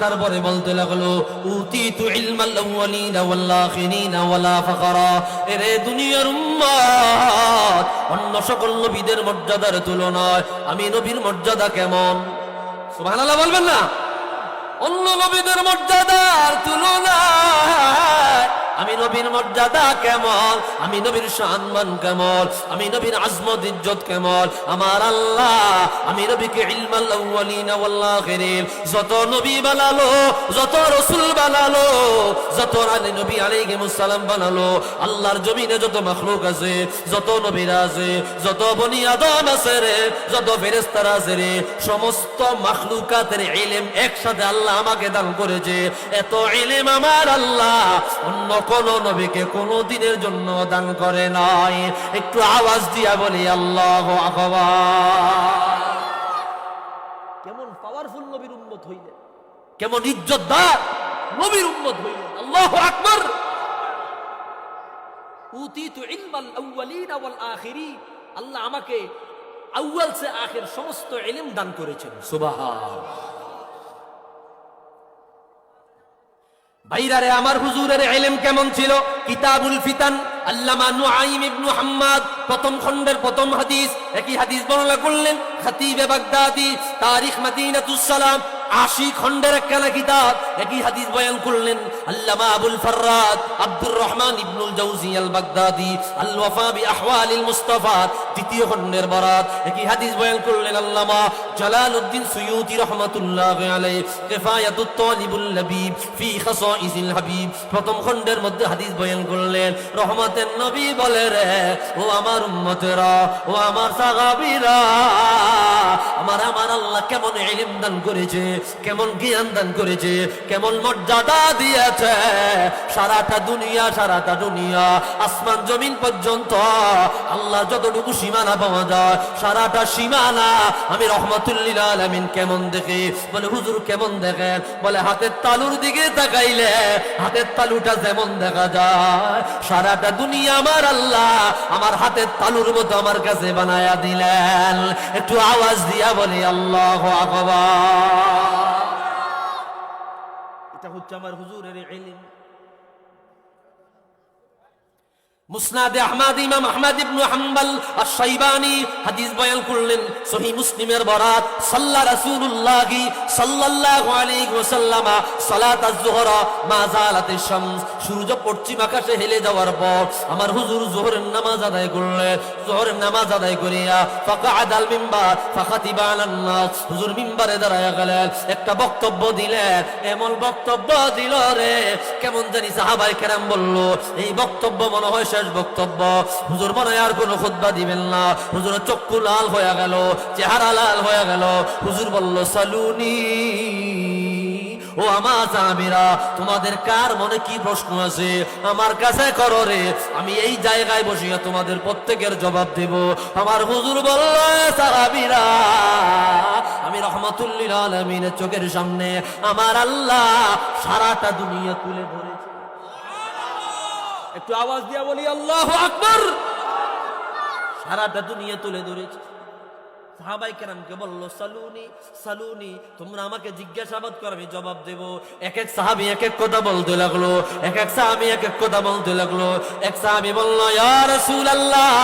তারপরে বলতে লাগল দুনিয়ার অন্য সকল নবীদের মর্যাদার তুলনায় আমি নবীর মর্যাদা কেমন? সুবহানাল্লাহ বলবেন না? অন্য নবীদের মর্যাদার তুলনায় আমি নবীর মর্যাদা কেমন? আমি নবীর সম্মান কেমন? আমি নবীর আজমত ইজ্জত কেমন? আমার আল্লাহ, আমি নবীকে যত নবী বানালো, যত রাসূল বানালো, যত আলী নবী আলাইহিস সালাম বানালো, আল্লাহর জমিনে যত মাখলুক আছে, যত নবীরা আছে, যত বনি আদম আছে রে, যত ফেরেশতারা আছে রে, সমস্ত মাখলুকাতের ইলম একসাথে আল্লাহ আমাকে দান করেছে। এত ইলম আমার আল্লাহ অন্য কোন নবীকে কোনো দিনের জন্য দান করে নাই। একটু আওয়াজ দিয়া বলি আল্লাহ আকবার। কেমন পাওয়ারফুল নবীর উম্মত হইলেন। কেমন ইজ্জতদার নবীর উম্মত হইলেন। আল্লাহ আকবার। উতিতু ইলমাল আউয়ালিন ওয়াল আখিরিন। আল্লাহ আমাকে আউয়াল সে আখির সমস্ত ইলম দান করেছেন। সুবহান ভাইরারে, আমার হুজুরের এলেম কেমন ছিল? কিতাবুল ফিতান, আল্লামা নুআইম ইবনু হাম্মাদ, প্রথম খণ্ডের প্রথম হাদিস। একই হাদিস বর্ণনা করলেন, খতিবে বাগদাদি, তারিখ মদিনাতুস সালাম আশি খণ্ডের একখানা কিতাব, একই হাদিস বয়ান করলেন, আল্লামা আবুল ফাররাদ আব্দুর রহমান ইবনুল জাউজি আল বাগদাদি আল ওয়াফা বি আহওয়ালিল মুস্তাফা তৃতীয় খণ্ডের বরাত, একই হাদিস বয়ান করলেন আল্লামা জালালউদ্দিন সুয়ুতি রাহমাতুল্লাহ আলাইহি কিফায়াতুত তালিবুল লাবিব ফি খাসাইসিল হাবিব, প্রথম খণ্ডের মধ্যে হাদিস বয়ান করলেন, রহমতের নবী বলে রে, ও আমার উম্মতেরা, ও আমার সাহাবীরা, আমার আমার আল্লাহ কেমন ইলম দান করেছে কেমন জ্ঞান দান করেছে, কেমন মর্যাদা দিয়েছে। সারাটা দুনিয়া সারাটা দুনিয়া, আসমান, জমিন পর্যন্ত আল্লাহ যতটুকু সীমানা পাওয়া যায়, সারাটা সীমানা আমি রহমতুল্লিল আলমিন কেমন দেখে? বলে, হুজুর কেমন দেখেন? বলে, হাতের তালুর দিকে তাকাইলে হাতের তালুটা যেমন দেখা যায়, সারাটা দুনিয়া আমার আল্লাহ আমার হাতের তালুর মতো আমার কাছে বানায়া দিলেন। একটু আওয়াজ দিয়া বলি, আল্লাহ আকবার। এটা হচ্ছে আমার হুজুরের ইলম। মুসনাদে আহমদ, ইমাম আহমদ ইবনু হাম্বল আশ-শাইবানি হাদিস বয়ান করলেন, সহিহ মুসলিমের বরাত সাল্লা সালাত মা জালাত শামস। সূর্য পশ্চিম আকাশে হেলে যাওয়ার পর আমার হুজুর যোহরের নামাজ আদায় করলেন যোহরের নামাজ আদায় করিয়া ফাকাদ আল মিম্বার ফাখাতিবা আলান হুজুর মিম্বারে দাঁড়ায়া গেলেন, একটা বক্তব্য দিলেন, এমন বক্তব্য দিল রে, কেমন জানি সাহাবায়ে কেরাম বলল, এই বক্তব্য মনে হয় শেষ বক্তব্য। হুজুর মনে আর কোনো খুতবা দিবেন না। হুজুর চক্ষু লাল হয়ে গেল, চেহারা লাল হয়ে গেল। হুজুর বলল, সালুনি, ও আমার সাহাবীরা তোমাদের কার মনে কি প্রশ্ন আছে? আমার কাছে করো রে। আমি এই জায়গায় বসিয়া তোমাদের প্রত্যেকের জবাব দেব। আমার হুজুর বলল সাহাবীরা, আমি রহমতুল্লিল আলমিনের চোখের সামনে, আমার আল্লাহ সারাটা দুনিয়া তুলে ধরেছে। একটু আওয়াজ দিয়া বলি আল্লাহ আকবর! সারাটা দুনিয়া তুলে ধরেছে। সাহাবাই কেরামকে বলল, সালুনি সালুনি, তোমরা আমাকে জিজ্ঞাসাবাদ করো, আমি জবাব দেব। এক এক সাহাবি এক এক কথা বলতে লাগল, এক এক সাহাবি এক এক কথা বলতে লাগল। এক সাহাবি বলল, ইয়া রাসূলুল্লাহ,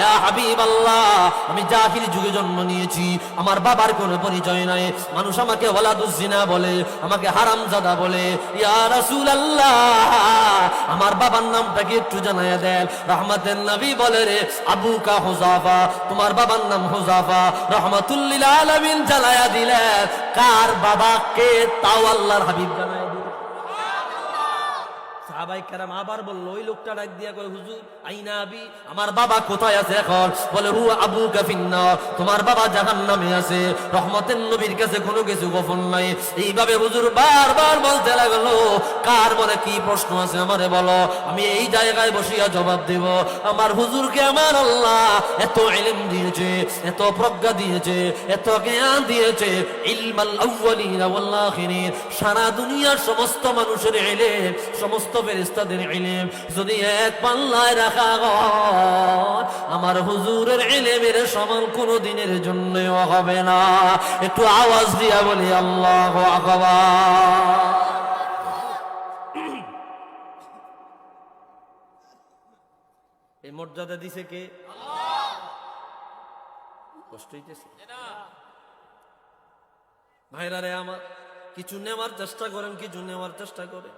ইয়া হাবিবাল্লাহ, আমি জাহিলি যুগে জন্ম নিয়েছি, আমার বাবার কোনো পরিচয় নাই। মানুষ আমাকে ওয়ালাদুজ্জিনা বলে, আমাকে হারামজাদা বলে। ইয়া রাসূলুল্লাহ, আমার বাবার নামটা কি একটু জানায়া দেন। রহমতের নবী বলে রে, আবু কা হুজাফা, তোমার বাবার নাম হুজাফা। রহমতুল্লিল আলমিন জ্বালায়া দিলেন। কার বাবাকে তাও আল্লাহর হাবিব জানায়া। সাহাবাই কেরাম আবার বলল, ওই লোকটা ডাক দিয়া কয়, হুজুর, আইনা আবি, আমার বাবা কোথায় আছে এখন? বলে হু আবু কাফিন্না তোমার বাবা জাহান নামে আছে, রহমতের নবীর কাছে কোনো কিছু গোপন নাই। এইভাবে হুজুর বারবার বলতে লাগল, কার মনে কি প্রশ্ন আছে আমারে বলো, আমি এই জায়গায় বসিয়া জবাব দেব। আমার হুজুরকে আমার আল্লাহ এত ইলম দিয়েছে, এত প্রজ্ঞা দিয়েছে, এত জ্ঞান দিয়েছে, ইলমাল আউয়ালিন ওয়াল আখিরিন। সারা দুনিয়ার সমস্ত মানুষের ইলম, সমস্ত ফেরেস্তাদের ইলেম। যদি এক পাল্লায় রাখা আমার হুজুরের ইলেমের সমান কোনো দিনের জন্যও হবে না। একটু আওয়াজ দিয়া বলি, আল্লাহ আকবার। এই মর্যাদা দিছে কে? কষ্ট হইতেছে। ভাইরা রে আমার, কিছু নেওয়ার চেষ্টা করেন, কিছু নেওয়ার চেষ্টা করেন।